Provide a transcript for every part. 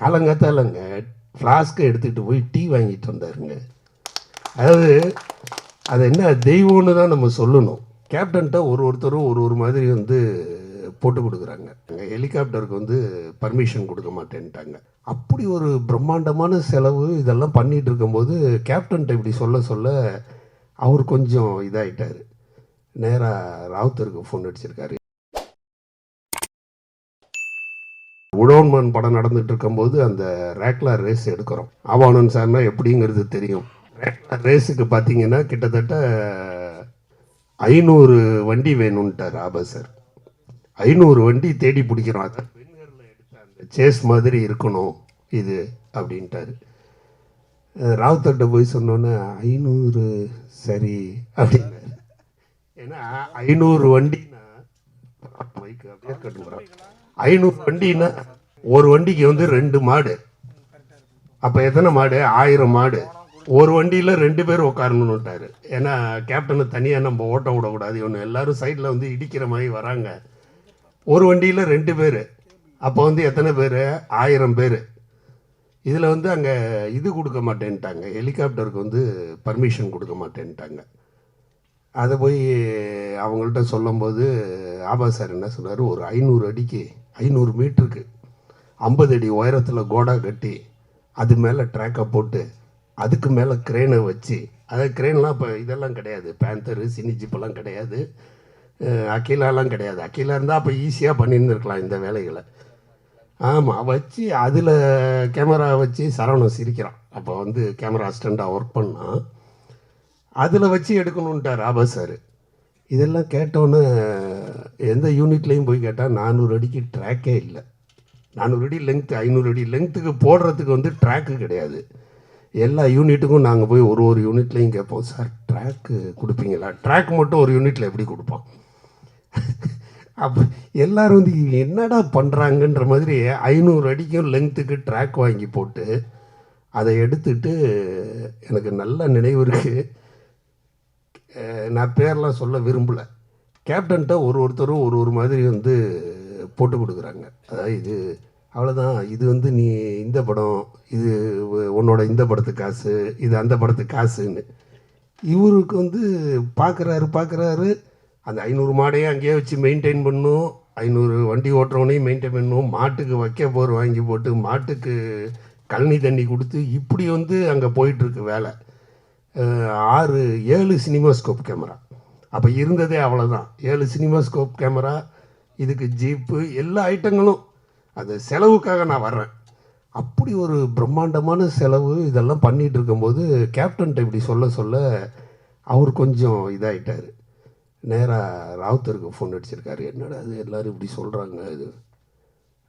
காலங்காத்தாலங்க ஃப்ளாஸ்க்கை எடுத்துகிட்டு போய் டீ வாங்கிட்டு வந்தாருங்க. அதாவது அது என்ன தெய்வம்னு தான் நம்ம சொல்லணும். கேப்டன்ட்ட ஒரு ஒருத்தரும் ஒரு ஒரு மாதிரி வந்து போட்டு கொடுக்குறாங்க. அங்கே ஹெலிகாப்டருக்கு வந்து பர்மிஷன் கொடுக்க மாட்டேன்ட்டாங்க. அப்படி ஒரு பிரம்மாண்டமான செலவு இதெல்லாம் பண்ணிகிட்டு இருக்கும்போது கேப்டன்ட்ட இப்படி சொல்ல சொல்ல அவர் கொஞ்சம் இதாயிட்டார். நேராக ராவுத்தருக்கு ஃபோன் அடிச்சிருக்காரு. உழவன்மன் படம் நடந்துட்டு இருக்கும்போது அந்த ரேக்லா ரேஸ் எடுக்கிறோம். அவானன் சார்னா எப்படிங்கிறது தெரியும். ரேஸுக்கு பார்த்தீங்கன்னா கிட்டத்தட்ட ஐநூறு வண்டி வேணும்ன்ட்டார் ஆபா சார். ஐநூறு வண்டி தேடி பிடிக்கிறோம். அதான் பெண்களில் எடுத்த அந்த சேஸ் மாதிரி இருக்கணும் இது அப்படின்ட்டாரு. அஹ் ராவுத்தர்கிட்ட போய் சொன்னோன்னே ஐநூறு சரி அப்படின்னாரு. ஏன்னா ஐநூறு வண்டின்னா மைக்கு அப்படியே கட்டுறான் ஐநூறு வண்டின்னா ஒரு வண்டிக்கு வந்து ரெண்டு மாடு. அப்போ எத்தனை மாடு? ஆயிரம் மாடு. ஒரு வண்டியில் ரெண்டு பேர் உட்காரணுன்னுட்டாரு ஏன்னா கேப்டனை தனியாக நம்ம ஓட்ட விடக்கூடாது. இவனு எல்லாரும் சைடில் வந்து இடிக்கிற மாதிரி வராங்க. ஒரு வண்டியில் ரெண்டு பேர். அப்போ வந்து எத்தனை பேர்? ஆயிரம் பேர். இதில் வந்து அங்கே இது கொடுக்க மாட்டேன்ட்டாங்க. ஹெலிகாப்டருக்கு வந்து பர்மிஷன் கொடுக்க மாட்டேன்ட்டாங்க. அதை போய் அவங்கள்ட்ட சொல்லும்போது ஆபா சார் என்ன சொன்னார்? ஒரு ஐநூறு அடிக்கு ஐநூறு மீட்டருக்கு ஐம்பது அடி உயரத்தில் கோடா கட்டி அது மேலே ட்ராக்கை போட்டு அதுக்கு மேலே கிரேனை வச்சு அதாவது கிரேன்லாம் இப்போ இதெல்லாம் கிடையாது. பேந்தரு சினி ஜிப்பெல்லாம் கிடையாது. அக்கீலாலாம் கிடையாது. அகிலா இருந்தால் அப்போ ஈஸியாக பண்ணியிருந்துருக்கலாம் இந்த வேலைகளை. ஆமாம் வச்சு அதில் கேமரா வச்சு சரவணம் சிரிக்கிறான். அப்போ வந்து கேமரா அசிஸ்டண்ட்டாக ஒர்க் பண்ணால் அதில் வச்சு எடுக்கணுன்ட்டார் ஆபா சார். இதெல்லாம் கேட்டோன்னே எந்த யூனிட்லேயும் போய் கேட்டால் நானூறு அடிக்கு ட்ராக்கே இல்லை. நானூறு அடி லெங்க்த்து ஐநூறு அடி லெங்க்த்துக்கு போடுறதுக்கு வந்து ட்ராக்கு கிடையாது. எல்லா யூனிட்டுக்கும் நாங்கள் போய் ஒரு ஒரு யூனிட்லேயும் கேட்போம் சார் ட்ராக்கு கொடுப்பீங்களா? ட்ராக் மட்டும் ஒரு யூனிட்டில் எப்படி கொடுப்போம் அப்போ எல்லோரும் வந்து என்னடா பண்ணுறாங்கன்ற மாதிரி ஐநூறு அடிக்கும் லெங்க்த்துக்கு ட்ராக் வாங்கி போட்டு அதை எடுத்துட்டு எனக்கு நல்ல நினைவு இருக்குது நான் பேரெலாம் சொல்ல விரும்பலை. கேப்டன்ட்ட ஒரு ஒருத்தரும் ஒரு ஒரு மாதிரி வந்து போட்டு கொடுக்குறாங்க. அதாவது இது அவ்வளோதான் இது வந்து நீ இந்த படம் இது உன்னோட இந்த படத்து காசு இது அந்த படத்து காசுன்னு. இவருக்கு வந்து பார்க்குறாரு பார்க்குறாரு அந்த ஐநூறு மாடையும் அங்கேயே வச்சு மெயின்டைன் பண்ணும். ஐநூறு வண்டி ஓட்டுறவனையும் மெயின்டைன் பண்ணும். மாட்டுக்கு வைக்க போர் வாங்கி போட்டு மாட்டுக்கு கழனி தண்ணி கொடுத்து இப்படி வந்து அங்கே போயிட்டுருக்கு வேலை. ஆறு ஏழு சினிமாஸ்கோப் கேமரா அப்போ இருந்ததே அவ்வளோதான் ஏழு சினிமாஸ்கோப் கேமரா இதுக்கு ஜீப்பு எல்லா ஐட்டங்களும். அது செலவுக்காக நான் வர்றேன். அப்படி ஒரு பிரம்மாண்டமான செலவு இதெல்லாம் பண்ணிகிட்டு இருக்கும்போது கேப்டன்ட்ட இப்படி சொல்ல சொல்ல அவர் கொஞ்சம் இதாகிட்டார் நேராக ராவுத்தருக்கு ஃபோன் அடிச்சிருக்காரு. என்னடா அது எல்லோரும் இப்படி சொல்கிறாங்க இது?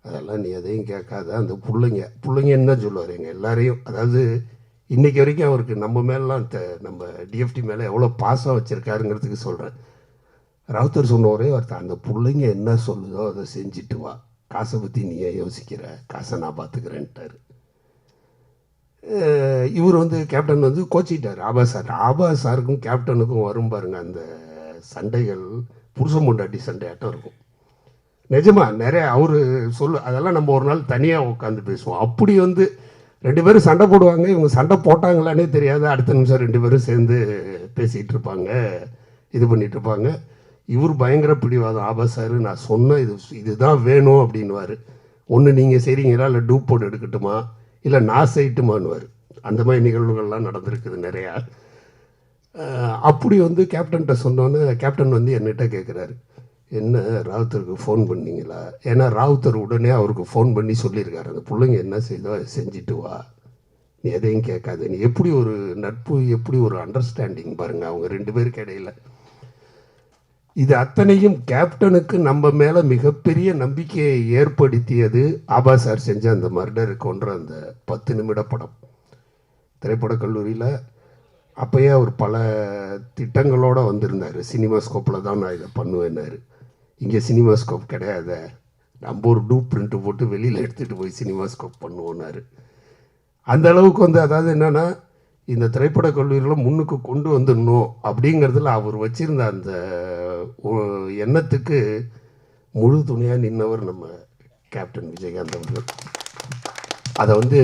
அதெல்லாம் நீ எதையும் கேட்காத. அந்த பிள்ளைங்க பிள்ளைங்க என்ன சொல்லுவார் எங்கள் எல்லாரையும். அதாவது இன்னைக்கு வரைக்கும் அவருக்கு நம்ம மேலாம் த நம்ம டிஎஃப்டி மேலே எவ்வளோ பாசம் வச்சுருக்காருங்கிறதுக்கு சொல்கிறேன் ராவுத்தர் சொன்ன ஒரே வார்த்தை அந்த பிள்ளைங்க என்ன சொல்லுதோ அதை செஞ்சுட்டு வா. காசை பற்றி நீ ஏன் யோசிக்கிற காசை நான் பார்த்துக்கிறேன்ட்டார் இவர் வந்து கேப்டன் வந்து கோச்சிட்டார். ஆபா சார் ஆபா சாருக்கும் கேப்டனுக்கும் வரும் பாருங்க அந்த சண்டைகள் புருஷன் பொண்டாட்டி சண்டையாட்டம் இருக்கும். நிஜமா நிறைய அவர் சொல்லு அதெல்லாம் நம்ம ஒரு நாள் தனியாக உட்காந்து பேசுவோம். அப்படி வந்து ரெண்டு பேரும் சண்டை போடுவாங்க. இவங்க சண்டை போட்டாங்களானே தெரியாது. அடுத்த நிமிஷம் ரெண்டு பேரும் சேர்ந்து பேசிகிட்டு இருப்பாங்க. இது பண்ணிகிட்டு இருப்பாங்க. இவர் பயங்கர பிடிவாதம். ஆபா சார் நான் சொன்ன இது இதுதான் வேணும் அப்படின்னுவார். ஒன்று நீங்கள் செய்கிறீங்களா இல்லை டூப் போட்டு எடுக்கட்டுமா? இல்லை நான் செய்யட்டுமான்னுவார். அந்த மாதிரி நிகழ்வுகள்லாம் நடந்திருக்குது நிறையா. அப்படி வந்து கேப்டன்கிட்ட சொன்னோன்னே கேப்டன் வந்து என்கிட்ட கேட்குறாரு என்ன ராவுத்தருக்கு ஃபோன் பண்ணிங்களா? ஏன்னா ராவுத்தர் உடனே அவருக்கு ஃபோன் பண்ணி சொல்லியிருக்காரு. அந்த பிள்ளைங்க என்ன செய்தோ செஞ்சுட்டு வா. நீ எதையும் கேட்காது. நீ எப்படி ஒரு நட்பு எப்படி ஒரு அண்டர்ஸ்டாண்டிங் பாருங்க அவங்க ரெண்டு பேருக்கு இடையில. இது அத்தனையும் கேப்டனுக்கு நம்ம மேலே மிகப்பெரிய நம்பிக்கையை ஏற்படுத்தியது ஆபா சார் செஞ்ச அந்த மர்டர் கொன்ற அந்த பத்து நிமிட படம். திரைப்படக் கல்லூரியில் அப்போயே அவர் பல திட்டங்களோடு வந்திருந்தார். சினிமாஸ்கோப்பில் தான் நான் இதை பண்ணுவேன்னாரு. இங்கே சினிமாஸ்கோப் கிடையாத. நம்ம ஒரு டூ பிரிண்ட்டு போட்டு வெளியில் எடுத்துகிட்டு போய் சினிமாஸ்கோப் பண்ணுவோன்னாரு அந்த அளவுக்கு வந்து அதாவது என்னென்னா இந்த திரைப்படக் கல்லூரியில் முன்னுக்கு கொண்டு வந்துடணும் அப்படிங்கிறதுல அவர் வச்சுருந்த அந்த எண்ணத்துக்கு முழு துணையாக நின்றவர் நம்ம கேப்டன் விஜயகாந்த் அவர்கள். அதை வந்து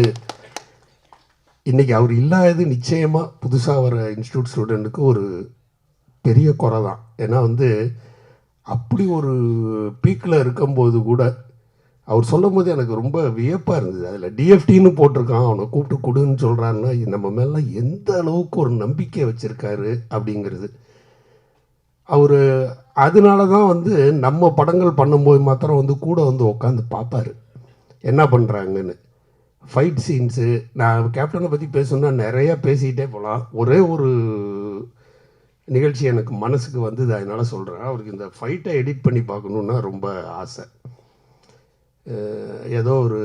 இன்றைக்கி அவர் இல்லாதது நிச்சயமாக புதுசாக வர இன்ஸ்டியூட் ஸ்டூடெண்ட்டுக்கு ஒரு பெரிய குறை தான் ஏன்னா வந்து அப்படி ஒரு பீக்கில் இருக்கும்போது கூட அவர் சொல்லும் போது எனக்கு ரொம்ப வியப்பாக இருந்தது. அதில் டிஎஃப்டின்னு போட்டிருக்கான். அவனை கூப்பிட்டு கொடுன்னு சொல்கிறான்னா நம்ம மேலே எந்த அளவுக்கு ஒரு நம்பிக்கை வச்சுருக்காரு அப்படிங்கிறது. அவர் அதனால தான் வந்து நம்ம படங்கள் பண்ணும்போது மாத்திரம் வந்து கூட வந்து உட்காந்து பார்ப்பாரு என்ன பண்ணுறாங்கன்னு ஃபைட் சீன்ஸு நான் கேப்டனை பற்றி பேசணுன்னா நிறையா பேசிக்கிட்டே போகலாம் ஒரே ஒரு நிகழ்ச்சி எனக்கு மனசுக்கு வந்தது அதனால் சொல்கிறேன் அவருக்கு இந்த ஃபைட்டை எடிட் பண்ணி பார்க்கணுன்னா ரொம்ப ஆசை. ஏதோ ஒரு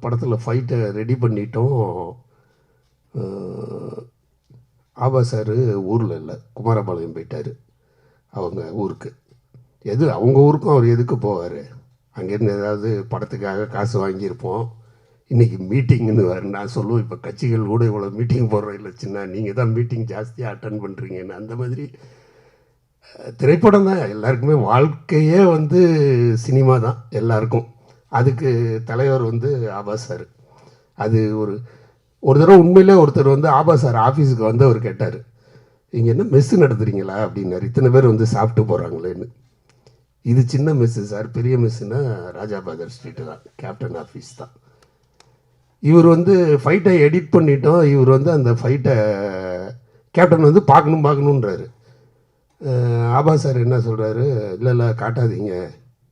படத்தில் ஃபைட்டை ரெடி பண்ணிட்டோம். ஆபா சார் ஊரில் இல்லை குமாரபாளையம் போயிட்டார். அவங்க ஊருக்கு. எது அவங்க ஊருக்கும் அவர் எதுக்கு போவார்? அங்கேருந்து ஏதாவது படத்துக்காக காசு வாங்கியிருப்போம். இன்றைக்கி மீட்டிங்னு வேறு நான் சொல்லுவேன். இப்போ கட்சிகள் கூட இவ்வளோ மீட்டிங் போடுறோம். இல்லை சின்ன நீங்கள் தான் மீட்டிங் ஜாஸ்தியாக அட்டன் பண்ணுறீங்கன்னு அந்த மாதிரி திரைப்படம் தான். எல்லாருக்குமே வாழ்க்கையே வந்து சினிமா தான். எல்லாருக்கும். அதுக்கு தலைவர் வந்து ஆபா சார். அது ஒரு ஒரு தடவை உண்மையிலே ஒருத்தர் வந்து ஆபா சார் ஆஃபீஸுக்கு வந்து அவர் கேட்டார். இங்கே என்ன மெஸ்ஸு நடத்துகிறீங்களா அப்படின்னாரு. இத்தனை பேர் வந்து சாப்பிட்டு போகிறாங்களேன்னு இது சின்ன மெஸ்ஸு சார். பெரிய மெஸ்ஸுன்னா ராஜாபாதர் ஸ்ட்ரீட்டு தான். கேப்டன் ஆஃபீஸ் தான். இவர் வந்து ஃபைட்டை எடிட் பண்ணிட்டோம் இவர் வந்து அந்த ஃபைட்டை கேப்டன் வந்து பார்க்கணும் பார்க்கணுன்றாரு ஆபா சார் என்ன சொல்கிறாரு இல்லை இல்லை காட்டாதீங்க.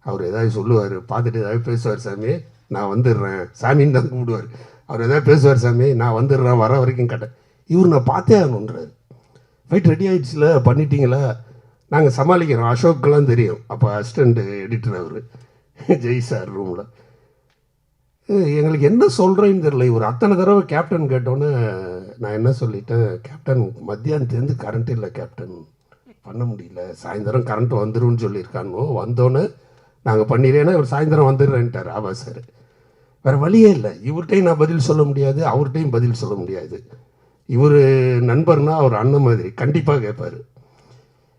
அவர் ஏதாவது சொல்லுவார். பார்த்துட்டு ஏதாவது பேசுவார் சாமி. நான் வந்துடுறேன். சாமின்னு தான் கூப்பிடுவார். அவர் ஏதாவது பேசுவார் சாமி. நான் வந்துடுறேன். வர வரைக்கும் கட்ட இவர் நான் பார்த்தே ஆகணுன்றாரு ஃபைட் ரெடி ஆகிடுச்சுல பண்ணிட்டீங்களா? நாங்கள் சமாளிக்கிறோம். அசோக்கெல்லாம் தெரியும். அப்போ அசிஸ்டண்ட் எடிட்டர் அவர். ஜெய் சார் ரூமில் எங்களுக்கு என்ன சொல்கிறேன்னு தெரியல. இவர் அத்தனை தடவை கேப்டன் கேட்டோன்னே நான் என்ன சொல்லிட்டேன்? கேப்டன் மத்தியானத்துலேருந்து கரண்ட் இல்லை கேப்டன் பண்ண முடியல. சாயந்தரம் கரண்ட் வந்துடும் சொல்லியிருக்கானோ வந்தோன்னே நாங்கள் பண்ணிடுறேன்னா இவர் சாயந்தரம் வந்துடுறேன்ட்டார். ஆபா சார் வேறு வழியே இல்லை. இவர்கிட்டையும் நான் பதில் சொல்ல முடியாது. அவர்கிட்டையும் பதில் சொல்ல முடியாது. இவர் நண்பர்னா அவர் அண்ணன் மாதிரி. கண்டிப்பாக கேட்பார்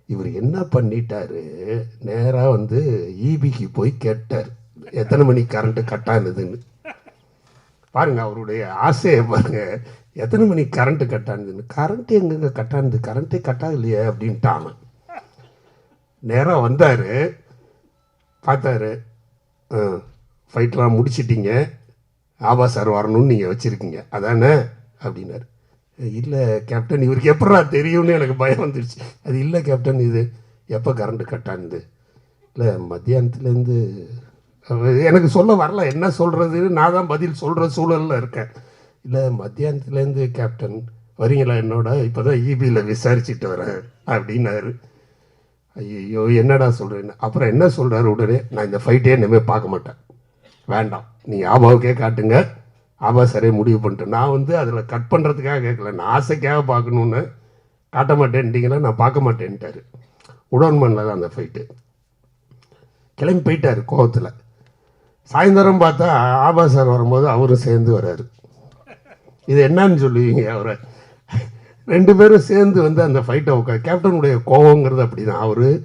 இவர் என்ன பண்ணிட்டாரு? நேராக வந்து ஈபிக்கு போய் கேட்டார். எத்தனை மணிக்கு கரண்ட்டு கட் ஆனதுன்னு. பாருங்க அவருடைய ஆசையை பாருங்க. எத்தனை மணி கரண்ட்டு கட்டானதுன்னு? கரண்ட் எங்கெங்க கட்டானது? கரண்ட்டே கட் ஆகலையே அப்படின்ட்டான் நேராக வந்தார். பார்த்தாரு ஃபைட்லாம் முடிச்சிட்டிங்க. ஆபா சார் வரணும்னு நீங்கள் வச்சுருக்கீங்க. அதானே? அப்படின்னாரு. இல்லை கேப்டன் இவருக்கு எப்படா தெரியும்னு எனக்கு பயம் வந்துடுச்சு அது இல்லை கேப்டன் இது எப்போ கரண்ட்டு கட்டானது? இல்லை மத்தியானத்துலேருந்து எனக்கு சொல்ல வரல என்ன சொல்கிறதுன்னு நான் தான் பதில் சொல்கிற சூழலில் இருக்கேன். இல்லை மத்தியானத்துலேருந்து கேப்டன் வரீங்களா என்னோட? இப்போ தான் இபியில் விசாரிச்சுட்டு வரேன் அப்படின்னாரு. ஐயோ என்னடா சொல்கிறேன்னு அப்புறம் என்ன சொல்கிறாரு உடனே நான் இந்த ஃபைட்டே இனிமேல் பார்க்க மாட்டேன். வேண்டாம். நீங்கள் ஆபாவுக்கே காட்டுங்க. ஆபா சரியாக முடிவு பண்ணிட்டேன். நான் வந்து அதில் கட் பண்ணுறதுக்காக கேட்கல. நான் ஆசைக்காக பார்க்கணுன்னு காட்ட மாட்டேன்ட்டிங்களா? நான் பார்க்க மாட்டேன்ட்டாரு. உடன்மனில் தான் அந்த ஃபைட்டு கிளம்பி போயிட்டார் கோவத்தில். சாயந்தரம் பார்த்தா ஆபா சார் வரும்போது அவரும் சேர்ந்து வர்றாரு இது என்னன்னு சொல்லுவீங்க அவரை. ரெண்டு பேரும் சேர்ந்து வந்து அந்த ஃபைட்டை உட்கார் கேப்டனுடைய கோபங்கிறது அப்படி தான் அவர்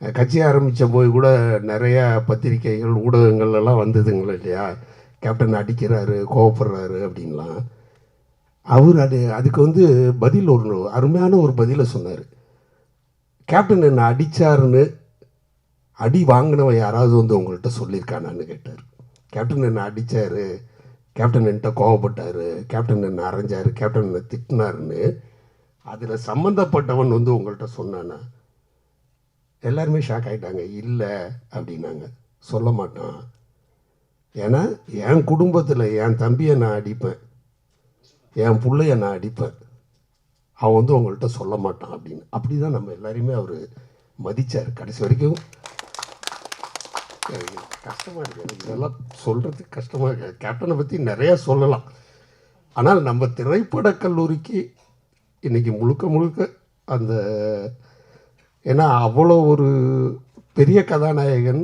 கட்சி ஆரம்பித்த போய் கூட நிறையா பத்திரிகைகள் ஊடகங்கள் எல்லாம் வந்ததுங்களா இல்லையா? கேப்டன் அடிக்கிறாரு கோவப்படுறாரு அப்படின்லாம். அவர் அது அதுக்கு வந்து பதில் ஒரு அருமையான ஒரு பதிலை சொன்னார். கேப்டன் என்னை அடித்தாருன்னு அடி வாங்கினவன் யாராவது வந்து உங்கள்கிட்ட சொல்லியிருக்கானான்னு கேட்டார். கேப்டன் என்னை அடித்தார் கேப்டன் என்கிட்ட கோவப்பட்டார். கேப்டன் என்னை அரைஞ்சார்? கேப்டன் என்னை திட்டினாருன்னு அதில் சம்மந்தப்பட்டவன் வந்து உங்கள்கிட்ட சொன்னானா? எல்லாருமே ஷாக் ஆகிட்டாங்க இல்லை அப்படின்னாங்க. சொல்ல மாட்டான். ஏன்னா என் குடும்பத்தில் என் தம்பியை நான் அடிப்பேன். என் பிள்ளைய நான் அடிப்பேன். அவன் வந்து உங்கள்கிட்ட சொல்ல மாட்டான் அப்படின்னு. அப்படி தான் நம்ம எல்லாரையுமே அவர் மதித்தார் கடைசி வரைக்கும் கஷ்டமாக இருக்குது எனக்கு இதெல்லாம் சொல்கிறதுக்கு கஷ்டமாக இருக்கு. கேப்டனை பற்றி நிறையா சொல்லலாம். ஆனால் நம்ம திரைப்படக் கல்லூரிக்கு இன்றைக்கி முழுக்க முழுக்க அந்த ஏன்னா அவ்வளோ ஒரு பெரிய கதாநாயகன்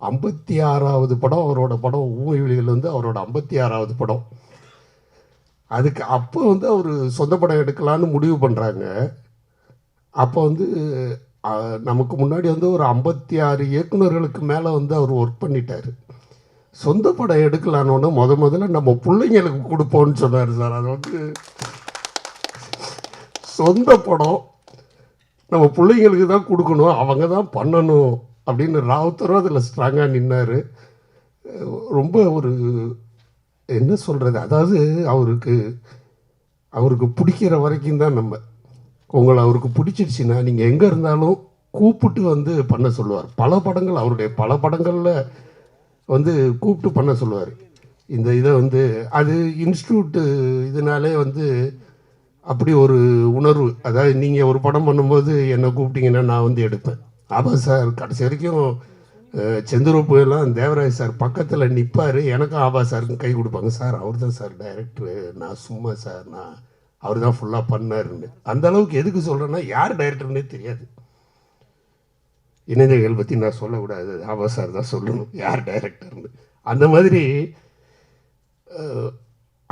ஐம்பத்தி ஆறாவது படம் அவரோட படம் ஊழிகள் வந்து அவரோட ஐம்பத்தி ஆறாவது படம். அதுக்கு அப்போ வந்து அவர் சொந்த படம் எடுக்கலான்னு முடிவு பண்ணுறாங்க அப்போ வந்து நமக்கு முன்னாடி வந்து ஒரு ஐம்பத்தி ஆறு இயக்குனர்களுக்கு மேலே வந்து அவர் ஒர்க் பண்ணிட்டார். சொந்த படம் எடுக்கலான்னு முத முதல்ல நம்ம பிள்ளைங்களுக்கு கொடுப்போம்னு சொன்னார் சார். அது வந்து சொந்த படம் நம்ம பிள்ளைங்களுக்கு தான் கொடுக்கணும் அவங்க தான் பண்ணணும் அப்படின்னு ராவுத்தரும் அதில் ஸ்ட்ராங்காக நின்னார். ரொம்ப ஒரு என்ன சொல்கிறது அதாவது அவருக்கு அவருக்கு பிடிக்கிற வரைக்கும் தான் நம்ம உங்களை அவருக்கு பிடிச்சிருச்சுன்னா நீங்கள் எங்கே இருந்தாலும் கூப்பிட்டு வந்து பண்ண சொல்லுவார். பல படங்கள் அவருடைய பல படங்களில் வந்து கூப்பிட்டு பண்ண சொல்லுவார். இந்த இதை வந்து அது இன்ஸ்டியூட்டு இதனாலே வந்து அப்படி ஒரு உணர்வு. அதாவது நீங்கள் ஒரு படம் பண்ணும்போது என்னை கூப்பிட்டீங்கன்னா நான் வந்து எடுப்பேன். ஆமாம் சார் கடைசி வரைக்கும் அஹ், செந்தூரப்பு எல்லாம் தேவராஜ் சார் பக்கத்தில் நிற்பார் எனக்கும் ஆபா சாருக்கும் கை கொடுப்பாங்க. சார் அவர் தான் சார் டைரக்டரு நான் சும்மா சார் நான் அவர் தான் ஃபுல்லாக பண்ணாருன்னு. அந்த அளவுக்கு எதுக்கு சொல்கிறேன்னா யார் டைரக்டர்னே தெரியாது. இணையர்கள் பற்றி நான் சொல்லக்கூடாது. ஆபா சார் தான் சொல்லணும் யார் டைரக்டர்னு அந்த மாதிரி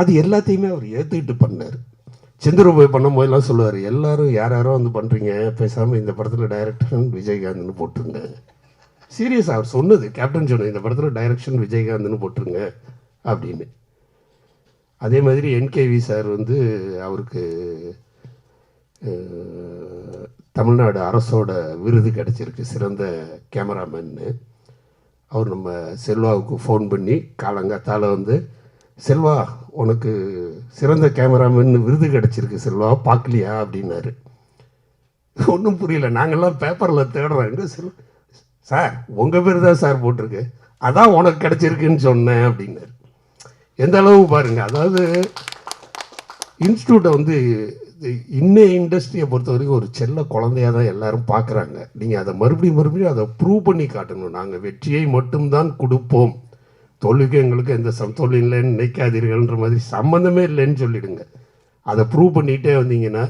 அது எல்லாத்தையுமே அவர் ஏற்றுக்கிட்டு பண்ணார். செந்தூரபாய் பண்ணும்போதெல்லாம் சொல்லுவார் எல்லாரும் யார் யாரோ வந்து பண்ணுறீங்க பேசாமல் இந்த படத்தில் டைரக்டர்னு விஜயகாந்த்னு போட்டுருங்க. சீரியஸ் அவர் சொன்னது கேப்டன் சொன்னது இந்த படத்தில் டைரக்ஷன் விஜயகாந்த்னு போட்டுருங்க அப்படின்னு. அதே மாதிரி என்கேவி சார் வந்து அவருக்கு தமிழ்நாடு அரசோட விருது கிடச்சிருக்கு சிறந்த கேமராமேன்னு. அவர் நம்ம செல்வாவுக்கு ஃபோன் பண்ணி காலங்காத்தால் வந்து செல்வா உனக்கு சிறந்த கேமராமேன் விருது கிடச்சிருக்கு செல்வா பார்க்கலையா அப்படின்னாரு. ஒன்றும் புரியல. நாங்கள்லாம் பேப்பரில் தேடுறோம். செல் செல்வா சார் உங்கள் பேர் தான் சார் போட்டிருக்கு. அதான் உனக்கு கிடச்சிருக்குன்னு சொன்னேன் அப்படின்னாரு. எந்த அளவு பாருங்க அதாவது இன்ஸ்டியூட்டை வந்து இது இன்னைய இண்டஸ்ட்ரியை பொறுத்த வரைக்கும் ஒரு செல்ல குழந்தையாக தான் எல்லாரும் பார்க்குறாங்க நீங்கள் அதை மறுபடியும் மறுபடியும் அதை ப்ரூவ் பண்ணி காட்டணும். நாங்கள் வெற்றியை மட்டும்தான் கொடுப்போம். தொழிலுக்கு எங்களுக்கு எந்த சம் இல்லைன்னு நினைக்காதீர்கள்ன்ற மாதிரி சம்மந்தமே இல்லைன்னு சொல்லிடுங்க. அதை ப்ரூவ் பண்ணிகிட்டே வந்தீங்கன்னா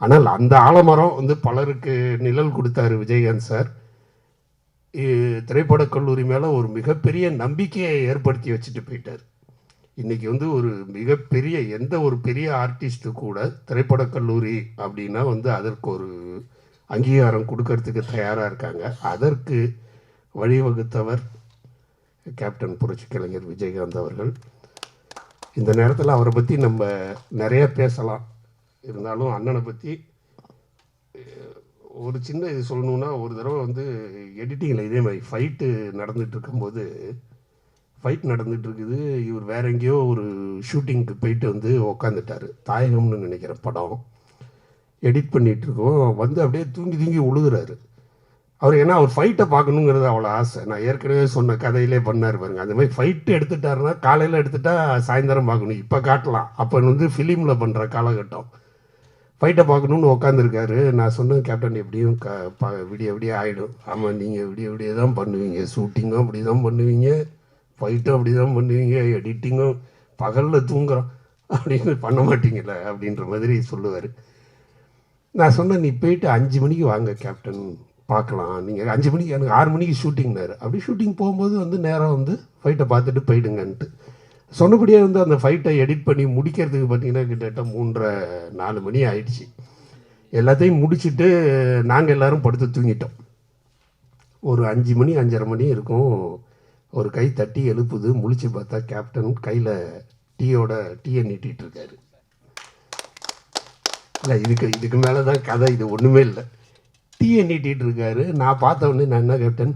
ஆனால் அந்த ஆலமரம் வந்து பலருக்கு நிழல் கொடுத்தாரு விஜயகாந்த் சார். திரைப்படக் கல்லூரி மேலே ஒரு மிகப்பெரிய நம்பிக்கையை ஏற்படுத்தி வச்சுட்டு போயிட்டார். இன்னைக்கு வந்து ஒரு மிகப்பெரிய எந்த ஒரு பெரிய ஆர்டிஸ்ட்டு கூட திரைப்படக் கல்லூரி அப்படின்னா வந்து அதற்கு ஒரு அங்கீகாரம் கொடுக்கறதுக்கு தயாராக இருக்காங்க. அதற்கு வழிவகுத்தவர் கேப்டன் புரட்சி கலைஞர் விஜயகாந்த் அவர்கள். இந்த நேரத்தில் அவரை பற்றி நம்ம நிறைய பேசலாம். இருந்தாலும் அண்ணனை பற்றி ஒரு சின்ன இது சொல்லணுன்னா ஒரு தடவை வந்து எடிட்டிங்கில் இதே மாதிரி ஃபைட்டு நடந்துகிட்டு இருக்கும்போது ஃபைட் நடந்துட்டு இருக்குது இவர் வேற எங்கேயோ ஒரு ஷூட்டிங்க்கு போயிட்டு வந்து உக்காந்துட்டார். தாயகம்னு நினைக்கிற படம். எடிட் பண்ணிகிட்டு இருக்கோம் வந்து அப்படியே தூங்கி தூங்கி உழுகுறாரு. அவர் ஏன்னா அவர் ஃபைட்டை பார்க்கணுங்கிறது அவ்வளோ ஆசை. நான் ஏற்கனவே சொன்ன கதையிலே பண்ணார் பாருங்க. அந்த மாதிரி ஃபைட்டு எடுத்துட்டாருன்னா காலையில் எடுத்துட்டா சாயந்தரம் பார்க்கணும். இப்போ காட்டலாம். அப்போ வந்து ஃபிலிமில் பண்ணுற காலகட்டம். ஃபைட்டை பார்க்கணுன்னு உக்காந்துருக்காரு. நான் சொன்னேன் கேப்டன் எப்படியும் க ப விடிய விடிய ஆகிடும் ஆமாம் நீங்கள் விடிய விடிய தான் பண்ணுவீங்க. ஷூட்டிங்கும் அப்படி தான் பண்ணுவீங்க. ஃபைட்டும் அப்படி தான் பண்ணுவீங்க எடிட்டிங்கும் பகலில் தூங்குறோம். அப்படின்னு பண்ண மாட்டீங்களே அப்படின்ற மாதிரி சொல்லுவார். நான் சொன்னேன் நீ போயிட்டு அஞ்சு மணிக்கு வாங்க கேப்டன் பார்க்கலாம். நீங்கள் அஞ்சு மணிக்கு எனக்கு ஆறு மணிக்கு ஷூட்டிங்னாரு அப்படி ஷூட்டிங் போகும்போது வந்து நேரம் வந்து ஃபைட்டை பார்த்துட்டு போயிடுங்கன்ட்டு. சொன்னபடியே வந்து அந்த ஃபைட்டை எடிட் பண்ணி முடிக்கிறதுக்கு பார்த்தீங்கன்னா கிட்டத்தட்ட மூன்றரை நாலு மணி ஆயிடுச்சு. எல்லாத்தையும் முடிச்சுட்டு நாங்கள் எல்லோரும் படுத்து தூங்கிட்டோம். ஒரு அஞ்சு மணி அஞ்சரை மணி இருக்கும். ஒரு கை தட்டி எழுப்புது. முழிச்சு பார்த்தா கேப்டன் கையில் டீயோட டீயை நீட்டிகிட்டு இருக்காரு. இல்லை இதுக்கு இதுக்கு மேலே தான் கதை இது ஒன்றுமே இல்லை. டீயை நீட்டிகிட்டு இருக்காரு. நான் பார்த்த உடனே நான் என்ன கேப்டன்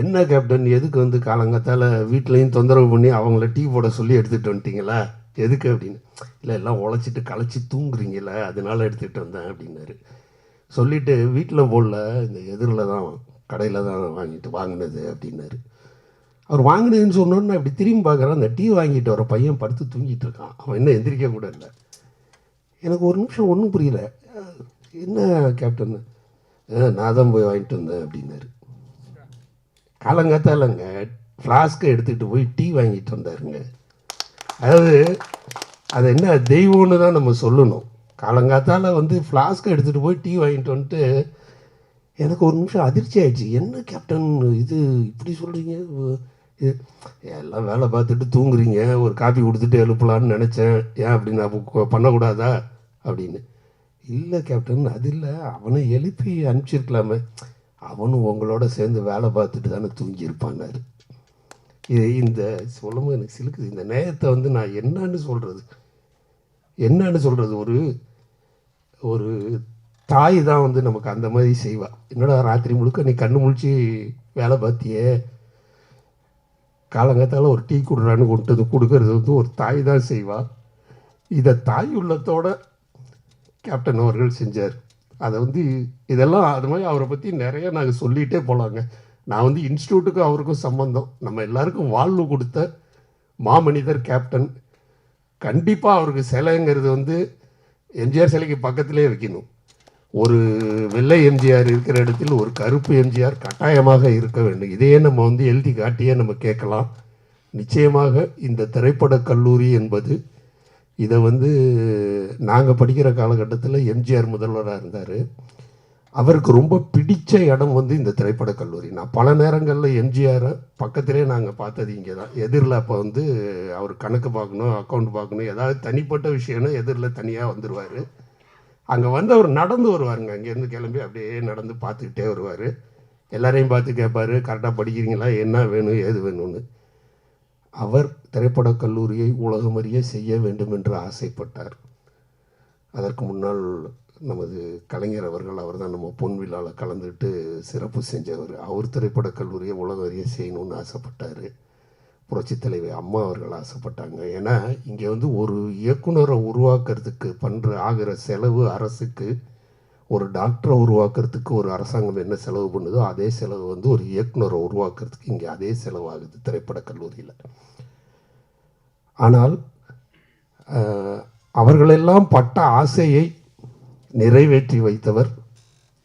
என்ன கேப்டன் எதுக்கு வந்து காலங்கத்தால் வீட்லேயும் தொந்தரவு பண்ணி அவங்கள டீ போட சொல்லி எடுத்துகிட்டு வந்துட்டீங்களா? எதுக்கு அப்படின்னு. இல்லை எல்லாம் உழைச்சிட்டு களைச்சி தூங்குறீங்களா? அதனால எடுத்துகிட்டு வந்தேன் அப்படின்னாரு. சொல்லிவிட்டு வீட்டில் போடல. இந்த எதிரில் தான் கடையில் தான் வாங்கிட்டு வாங்கினது அப்படின்னாரு. அவர் வாங்கினதுன்னு சொன்னோன்னு இப்படி திரும்பி பார்க்குறேன் அந்த டீ வாங்கிட்டு வர பையன் படுத்து தூங்கிட்டு இருக்கான். அவன் என்ன எந்திரிக்க கூட இல்லை. எனக்கு ஒரு நிமிஷம் ஒன்றும் புரியல. என்ன கேப்டன் நான் தான் போய் வாங்கிட்டு வந்தேன் அப்படின்னாரு. காலங்காத்தாலங்க ஃப்ளாஸ்க்கை எடுத்துக்கிட்டு போய் டீ வாங்கிட்டு வந்தாருங்க. அதாவது அது என்ன தெய்வம்னு தான் நம்ம சொல்லணும். காலங்காத்தால் வந்து ஃப்ளாஸ்க்கை எடுத்துகிட்டு போய் டீ வாங்கிட்டு வந்துட்டு எனக்கு ஒரு நிமிஷம் அதிர்ச்சி ஆயிடுச்சு. என்ன கேப்டன் இது இப்படி சொல்கிறீங்க எல்லாம் வேலை பார்த்துட்டு தூங்குறீங்க. ஒரு காப்பி கொடுத்துட்டு எழுப்பலான்னு நினச்சேன். ஏன் அப்படி நான் அப்போ பண்ணக்கூடாதா? அப்படின்னு. இல்லை கேப்டன் அது இல்லை. அவனை எழுப்பி அனுப்பிச்சிருக்கலாமே. அவனும் உங்களோட சேர்ந்து வேலை பார்த்துட்டு தானே தூங்கியிருப்பானாரு இது இந்த சொல்லும்போது எனக்கு சிலுக்குது. இந்த நேயத்தை வந்து நான் என்னன்னு சொல்கிறது என்னன்னு சொல்கிறது ஒரு ஒரு தாய் தான் வந்து நமக்கு அந்த மாதிரி செய்வாள் என்னடா ராத்திரி முழுக்க நீ கண்ணு முழிச்சு வேலை பார்த்தியே? காலங்கத்தால் ஒரு டீ கொடுறான்னு கொண்டு வந்து கொடுக்கறது வந்து ஒரு தாய் தான் செய்வாள் இதை தாய் உள்ளத்தோட கேப்டன் அவர்கள் செஞ்சார். அதை வந்து இதெல்லாம் அது மாதிரி அவரை பற்றி நிறைய நாங்கள் சொல்லிகிட்டே போகலாங்க நான் வந்து இன்ஸ்டியூட்டுக்கும் அவருக்கும் சம்பந்தம். நம்ம எல்லாருக்கும் வாழ்வு கொடுத்த மாமனிதர் கேப்டன் கண்டிப்பாக அவருக்கு சிலைங்கிறது வந்து எம்ஜிஆர் சிலைக்கு பக்கத்திலே வைக்கணும். ஒரு வெள்ளை எம்ஜிஆர் இருக்கிற இடத்தில் ஒரு கருப்பு எம்ஜிஆர் கட்டாயமாக இருக்க வேண்டும். இதையே நம்ம வந்து எழுதி காட்டியே நம்ம கேட்கலாம். நிச்சயமாக இந்த திரைப்படக் கல்லூரி என்பது இதை வந்து நாங்கள் படிக்கிற காலகட்டத்தில் எம்ஜிஆர் முதல்வராக இருந்தார். அவருக்கு ரொம்ப பிடித்த இடம் வந்து இந்த திரைப்படக் கல்லூரி. நான் பல நேரங்களில் எம்ஜிஆரை பக்கத்திலே நாங்கள் பார்த்தது இங்கே தான் எதிரில் அப்போ வந்து அவர் கணக்கு பார்க்கணும் அக்கௌண்ட் பார்க்கணும் ஏதாவது தனிப்பட்ட விஷயம்னா எதிரில் தனியாக வந்துடுவார் அங்கே வந்து அவர் நடந்து வருவாருங்க. அங்கேருந்து கிளம்பி அப்படியே நடந்து பார்த்துக்கிட்டே வருவார். எல்லாரையும் பார்த்து கேட்பார் கரெக்டாக படிக்கிறீங்களா? என்ன வேணும்? ஏது வேணும்னு? அவர் திரைப்படக் கல்லூரியை உலகமறிய செய்ய வேண்டும் என்று ஆசைப்பட்டார். அதற்கு முன்னால் நமது கலைஞர் அவர்கள் அவர் தான் நம்ம பொன் விழாவில் கலந்துட்டு சிறப்பு செஞ்சவர். அவர் திரைப்படக் கல்லூரியை உலகறிய செய்யணும்னு ஆசைப்பட்டார். புரட்சித் தலைவி அம்மா அவர்கள் ஆசைப்பட்டாங்க. ஏன்னா இங்கே வந்து ஒரு இயக்குனரை உருவாக்குறதுக்கு பண்ணுற ஆகிற செலவு அரசுக்கு ஒரு டாக்டரை உருவாக்குறதுக்கு ஒரு அரசாங்கம் என்ன செலவு பண்ணுதோ அதே செலவு வந்து ஒரு இயக்குனரை உருவாக்குறதுக்கு இங்கே அதே செலவாகுது திரைப்படக் கல்லூரியில். ஆனால் அவர்களெல்லாம் பட்ட ஆசையை நிறைவேற்றி வைத்தவர்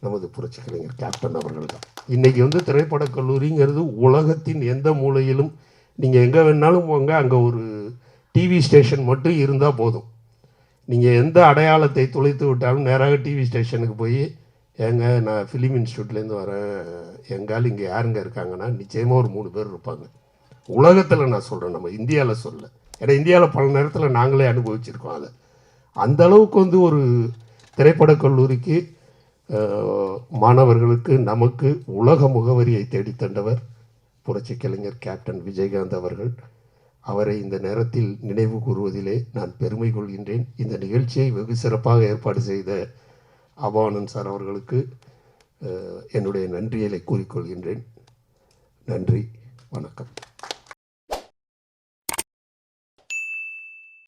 நமது புரட்சி கலைஞர் கேப்டன் அவர்கள் தான். இன்றைக்கி வந்து திரைப்படக் கல்லூரிங்கிறது உலகத்தின் எந்த மூலையிலும் நீங்கள் எங்கே வேணாலும் போங்க அங்கே ஒரு டிவி ஸ்டேஷன் மட்டும் இருந்தால் போதும். நீங்கள் எந்த அடையாளத்தை துளைத்து விட்டாலும் நேராக டிவி ஸ்டேஷனுக்கு போய் ஏங்க நான் ஃபிலிம் இன்ஸ்டியூட்லேருந்து வரேன். எங்கால் இங்கே யாருங்க இருக்காங்கன்னா நிச்சயமாக ஒரு மூணு பேர் இருப்பாங்க. உலகத்தில் நான் சொல்கிறேன் நம்ம இந்தியாவில் சொல்ல. ஏன்னா இந்தியாவில் பல நேரத்தில் நாங்களே அனுபவிச்சிருக்கோம் அதை. அந்த அளவுக்கு வந்து ஒரு திரைப்படக் கல்லூரிக்கு மாணவர்களுக்கு நமக்கு உலக முகவரியை தேடித் தந்தவர் புரட்சி கலைஞர் கேப்டன் விஜயகாந்த் அவர்கள் அவரை இந்த நேரத்தில் நினைவு கூறுவதிலே நான் பெருமை கொள்கின்றேன். இந்த நிகழ்ச்சியை வெகு சிறப்பாக ஏற்பாடு செய்த அபானந்த் சார் அவர்களுக்கு என்னுடைய நன்றிகளை கூறிக்கொள்கின்றேன். நன்றி வணக்கம்.